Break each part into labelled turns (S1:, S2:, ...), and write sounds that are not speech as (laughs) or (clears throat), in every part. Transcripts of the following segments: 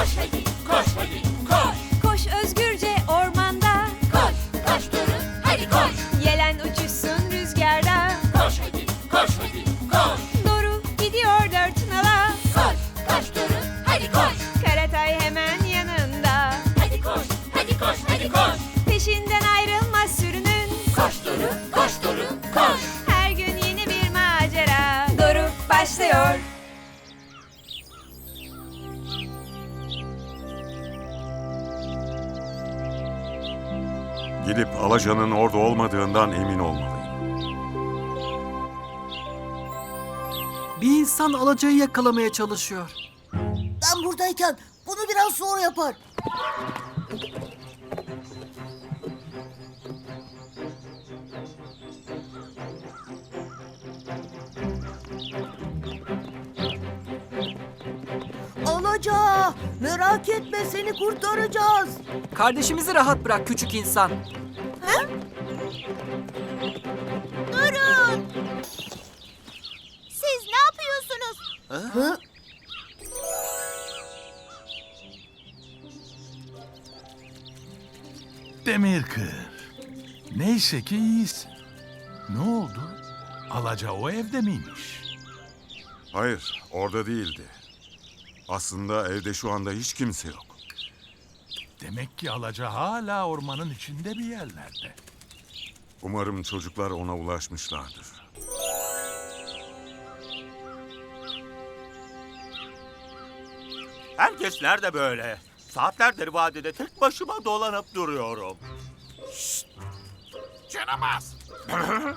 S1: Koş hadi, koş hadi, koş.
S2: Alaca'nın orada olmadığından emin olmalıyım.
S3: Bir insan alacayı yakalamaya çalışıyor.
S4: Ben buradayken bunu biraz zor yapar. Alaca, merak etme seni kurtaracağız.
S3: Kardeşimizi rahat bırak küçük insan.
S4: Hı?
S5: Demir kır. Neyse ki iyisin. Ne oldu? Alaca o evde miymiş?
S2: Hayır, orada değildi. Aslında evde şu anda hiç kimse yok.
S5: Demek ki Alaca hala ormanın içinde bir yerlerde.
S2: Umarım çocuklar ona ulaşmışlardır.
S6: Herkes nerede böyle? Saatlerdir vadide tek başıma dolanıp duruyorum.
S5: Canamaz. (laughs)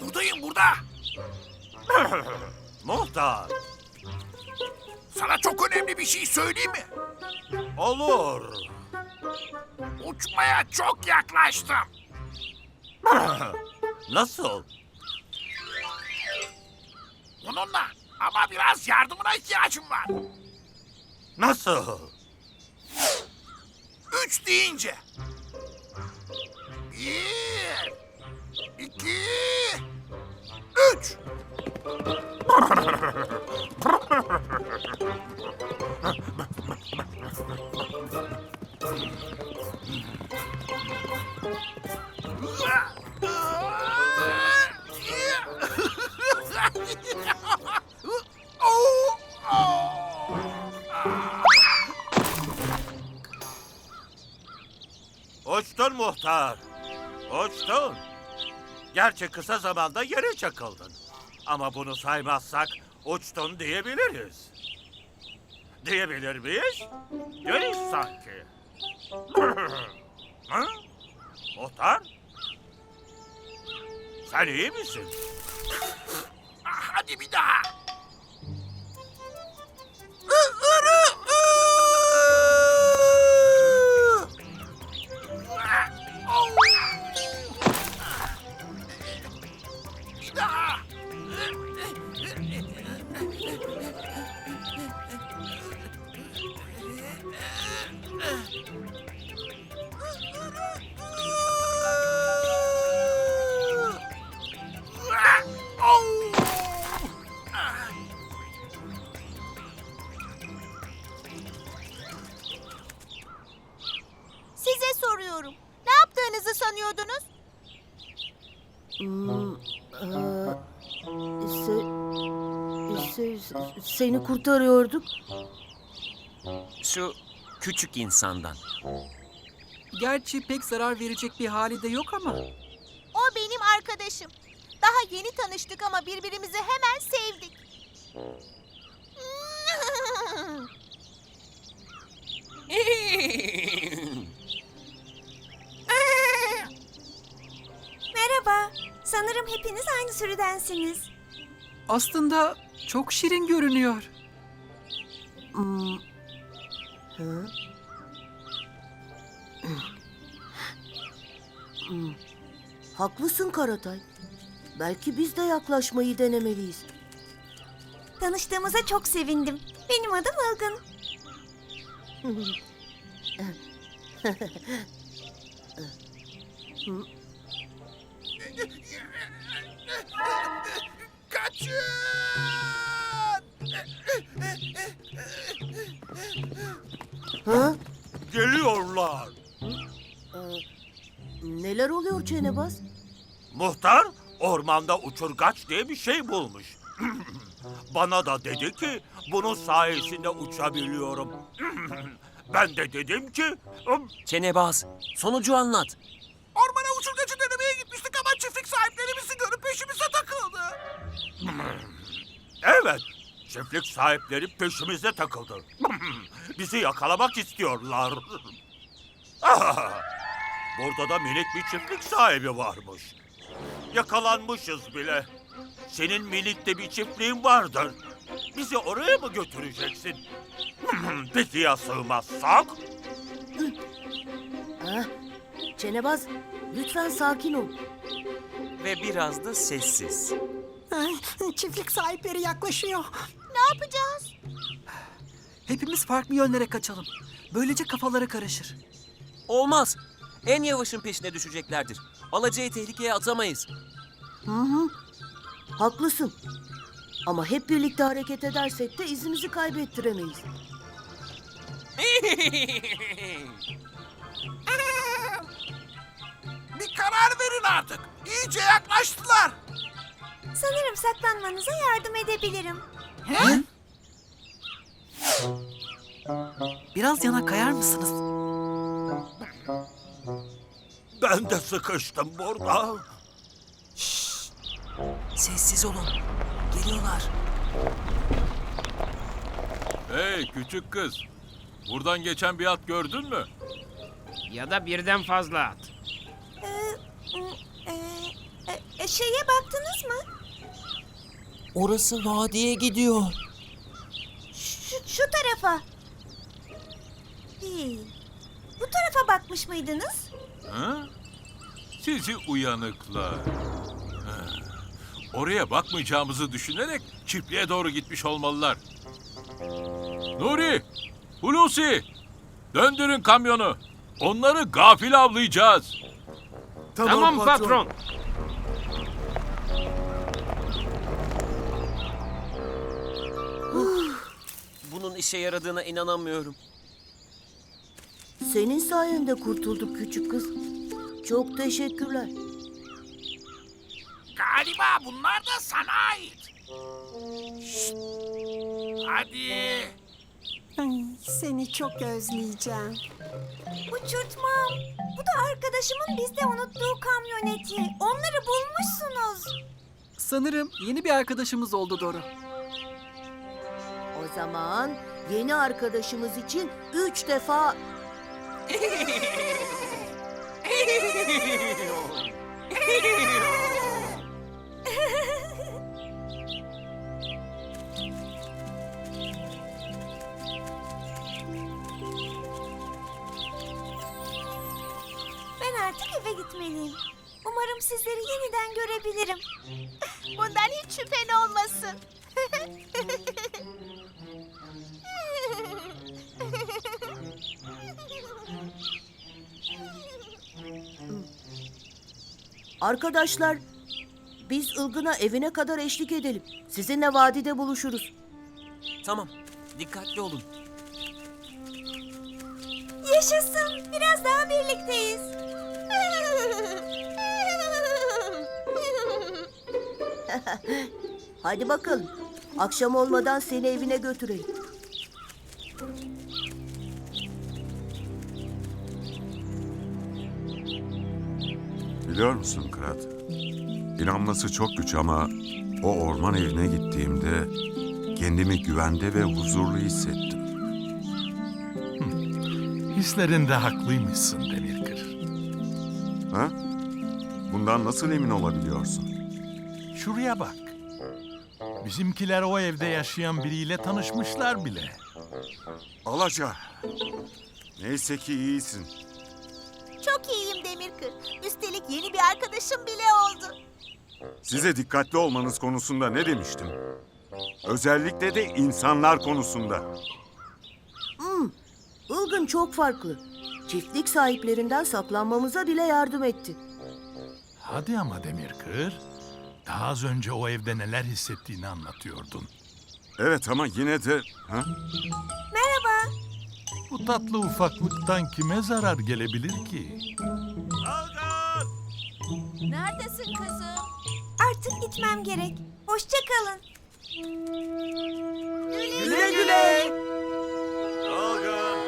S5: Buradayım burada. (laughs)
S6: Muhtar,
S5: Sana çok önemli bir şey söyleyeyim mi?
S6: olur.
S5: Uçmaya çok yaklaştım. (laughs)
S6: Nasıl?
S5: Bununla ama biraz yardımına ihtiyacım var.
S6: Nasıl?
S5: Üç deyince. Bir, iki,
S6: Uçtun muhtar. Uçtun. Gerçi kısa zamanda yere çakıldın. Ama bunu saymazsak uçtun diyebiliriz. Diyebilir miyiz? Deriz sanki. (laughs) Hı? Muhtar? Sen iyi misin? (laughs)
S5: Hadi bir daha.
S4: Size soruyorum. Ne yaptığınızı sanıyordunuz? seni kurtarıyorduk.
S7: Şu küçük insandan.
S3: Gerçi pek zarar verecek bir hali de yok ama.
S4: O benim arkadaşım. Daha yeni tanıştık ama birbirimizi hemen sevdik. (laughs)
S8: Merhaba Sanırım hepiniz aynı sürüdensiniz
S3: Aslında çok şirin görünüyor.
S4: Haklısın Karatay. Belki biz de yaklaşmayı denemeliyiz.
S8: Tanıştığımıza çok sevindim Benim adım Ilgın
S5: Kaçın!
S9: Ha? Geliyorlar. Ee, neler oluyor Çenebaz?
S6: Muhtar ormanda uçurgaç diye bir şey bulmuş. (clears throat) Bana da dedi ki bunun sayesinde uçabiliyorum. (clears throat) ben de dedim ki...
S7: Çenebaz sonucu anlat.
S6: Ormana uçurgacı denemeye gitmiştik ama çiftlik sahipleri bizi görüp peşimize takıldı. (clears throat) evet çiftlik sahipleri peşimize takıldı. (laughs) bizi yakalamak istiyorlar. Ah, (laughs) Burada da minik bir çiftlik sahibi varmış. Yakalanmışız bile. Senin minik de bir çiftliğin vardır. Bizi oraya mı götüreceksin? (laughs) Peki ya sığmazsak?
S9: Çenebaz, lütfen sakin ol.
S7: Ve biraz da sessiz.
S3: Çiftlik sahipleri yaklaşıyor.
S4: Ne yapacağız?
S3: Hepimiz farklı yönlere kaçalım. Böylece kafaları karışır.
S7: Olmaz. En yavaşın peşine düşeceklerdir. Alacayı tehlikeye atamayız.
S9: Hı hı. Haklısın. Ama hep birlikte hareket edersek de izimizi kaybettiremeyiz. (laughs)
S6: Bir karar verin artık. İyice yaklaştılar.
S4: Sanırım saklanmanıza yardım edebilirim.
S3: Biraz yana kayar mısınız?
S6: Ben de sıkıştım burada.
S7: Sessiz olun. Geliyorlar.
S5: Hey küçük kız. Buradan geçen bir at gördün mü?
S10: Ya da birden fazla at.
S4: e, şeye baktınız mı?
S7: Orası vadiye gidiyor.
S4: Şu, şu tarafa. Değil. Bu tarafa bakmış mıydınız?
S5: Ha? Sizi uyanıklar. Ha. Oraya bakmayacağımızı düşünerek çiftliğe doğru gitmiş olmalılar. Nuri, Hulusi, döndürün kamyonu. Onları gafil avlayacağız.
S10: Tamam, patron.
S7: Bunun işe yaradığına inanamıyorum.
S9: Senin sayende kurtulduk küçük kız. Çok teşekkürler.
S6: Galiba bunlar da sana ait. Hadi.
S8: Seni çok özleyeceğim.
S4: Uçurtmam. Bu da arkadaşımın bizde unuttuğu kamyoneti. Onları bulmuşsunuz.
S3: Sanırım yeni bir arkadaşımız oldu Doru.
S9: O zaman yeni arkadaşımız için üç defa...
S4: Ben artık eve gitmeliyim. Umarım sizleri yeniden görebilirim. Bundan hiç şüphen olmasın. (laughs)
S9: Arkadaşlar, biz Ilgın'a evine kadar eşlik edelim. Sizinle vadide buluşuruz.
S7: Tamam. Dikkatli olun.
S4: Yaşasın. Biraz daha birlikteyiz. (laughs)
S9: Hadi bakalım. Akşam olmadan seni evine götürelim.
S2: Biliyor musun Krat? İnanması çok güç ama o orman evine gittiğimde kendimi güvende ve huzurlu hissettim.
S5: Hislerinde haklıymışsın Demirkır.
S2: Ha? Bundan nasıl emin olabiliyorsun?
S5: Şuraya bak. Bizimkiler o evde yaşayan biriyle tanışmışlar bile.
S2: Alaca. Neyse ki iyisin.
S4: İyiyim Demirkır. Üstelik yeni bir arkadaşım bile oldu.
S2: Size dikkatli olmanız konusunda ne demiştim? Özellikle de insanlar konusunda.
S9: Ilgın çok farklı. Çiftlik sahiplerinden saklanmamıza bile yardım etti.
S5: Hadi ama Demirkır. Daha az önce o evde neler hissettiğini anlatıyordun.
S2: Evet ama yine de... Ha?
S4: Merhaba.
S5: Bu tatlı ufaklıktan kime zarar gelebilir ki?
S4: Neredesin kızım?
S8: Artık gitmem gerek. Hoşça kalın.
S3: Güle güle.
S2: Dalgın!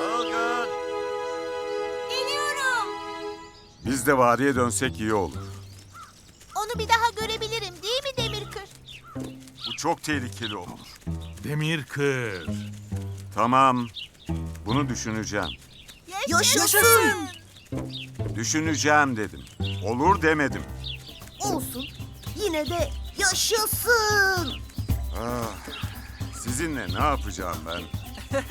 S2: Dalgın!
S4: Geliyorum.
S2: Biz de vadiye dönsek iyi olur.
S4: Onu bir daha görebilirim değil mi Demirkır?
S2: Bu çok tehlikeli olur.
S5: Demir kır.
S2: Tamam. Bunu düşüneceğim.
S9: Yaşasın.
S2: Düşüneceğim dedim. Olur demedim.
S9: Olsun. Yine de yaşasın.
S2: Ah, sizinle ne yapacağım ben? (laughs)